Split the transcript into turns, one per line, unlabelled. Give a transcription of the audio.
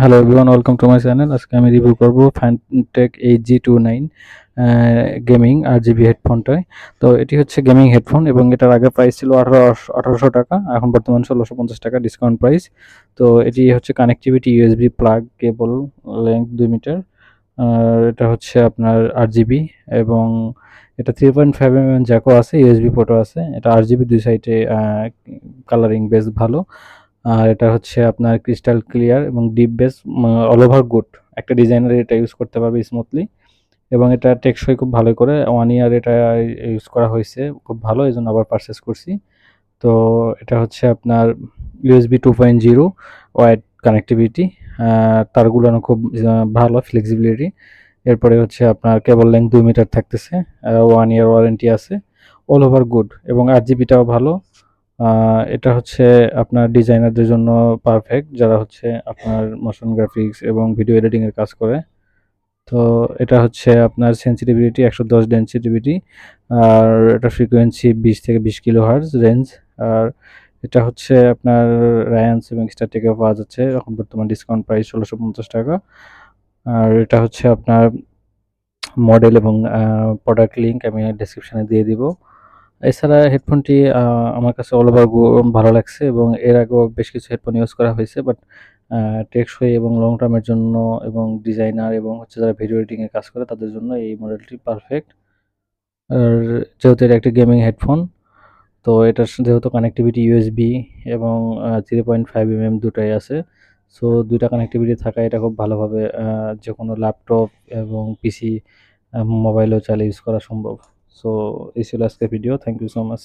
Hello everyone welcome to my channel আজকে আমি review করব Fantech eight G two nine gaming R GB হেডফোনটায় তো এটি হচ্ছে গেমিং হেডফোন এবং এটার আগে প্রাইস ছিল আঠারো, আঠারোশো টাকা, এখন বর্তমান ষোলোশো পঞ্চাশ টাকা ডিসকাউন্ট প্রাইস তো এটি হচ্ছে connectivity USB plug cable length দুই মিটার, আর এটা হচ্ছে আপনার আট জিবি এবং এটা three point five M M জ্যাকও আছে ইউএসবি পোর্টও আছে। এটা আট জিবি দুই সাইডে কালারিং বেশ ভালো। আর এটা হচ্ছে আপনার ক্রিস্টাল ক্লিয়ার এবং deep bass all over good একটা ডিজাইনার এটা ইউজ করতে পারবে স্মুথলি এবং এটা টেকসই খুব ভালো করে। ওয়ান ইয়ার এটা ইউজ করা হয়েছে, খুব ভালো এই জন্য আবার পারচেস করছি। তো এটা হচ্ছে আপনার USB two point zero wide connectivity তারগুলো খুব ভালো ফ্লেক্সিবিলিটি এরপরে হচ্ছে আপনার কেবল লেন্থ দুই মিটার থাকতেছে ওয়ান ইয়ার ওয়ারেন্টি আছে অল ওভার গুড এবং আট জিবিটাও ভালো। এটা হচ্ছে আপনার ডিজাইনারদের জন্য পারফেক্ট যারা হচ্ছে আপনার মোশন গ্রাফিক্স এবং ভিডিও এডিটিংয়ের কাজ করে। তো এটা হচ্ছে আপনার সেন্সিটিভিটি একশো দশ ডেন্সিটিভিটি আর এটা ফ্রিকোয়েন্সি বিশ থেকে বিশ কিলো হার্জ রেঞ্জ আর এটা হচ্ছে আপনার রায়ান্স এবং স্টারটেকে পাওয়া যাচ্ছে, এখন বর্তমান ডিসকাউন্ট প্রাইস ষোলোশো পঞ্চাশ টাকা। আর এটা হচ্ছে আপনার মডেল এবং প্রোডাক্ট লিঙ্ক আমি ডিসক্রিপশানে দিয়ে দিব। এছাড়া হেডফোনটি আমার কাছে অল ওভার ভালো লাগছে এবং এর আগেও বেশ কিছু হেডফোন ইউজ করা হয়েছে বাট টেকসই এবং লং টার্মের জন্য এবং ডিজাইনার এবং হচ্ছে যারা ভিডিও এডিটিংয়ে কাজ করে তাদের জন্য এই মডেলটি পারফেক্ট আর যেহেতু এটা একটি গেমিং হেডফোন তো এটার যেহেতু কানেক্টিভিটি ইউএসবি এবং three point five M M দুটাই আছে সো দুইটা কানেক্টিভিটি থাকায় এটা খুব ভালোভাবে যে কোনো ল্যাপটপ এবং পিসি মোবাইলও চালিয়ে ইউজ করা সম্ভব। সো এই ছিল আজকের video thank you so much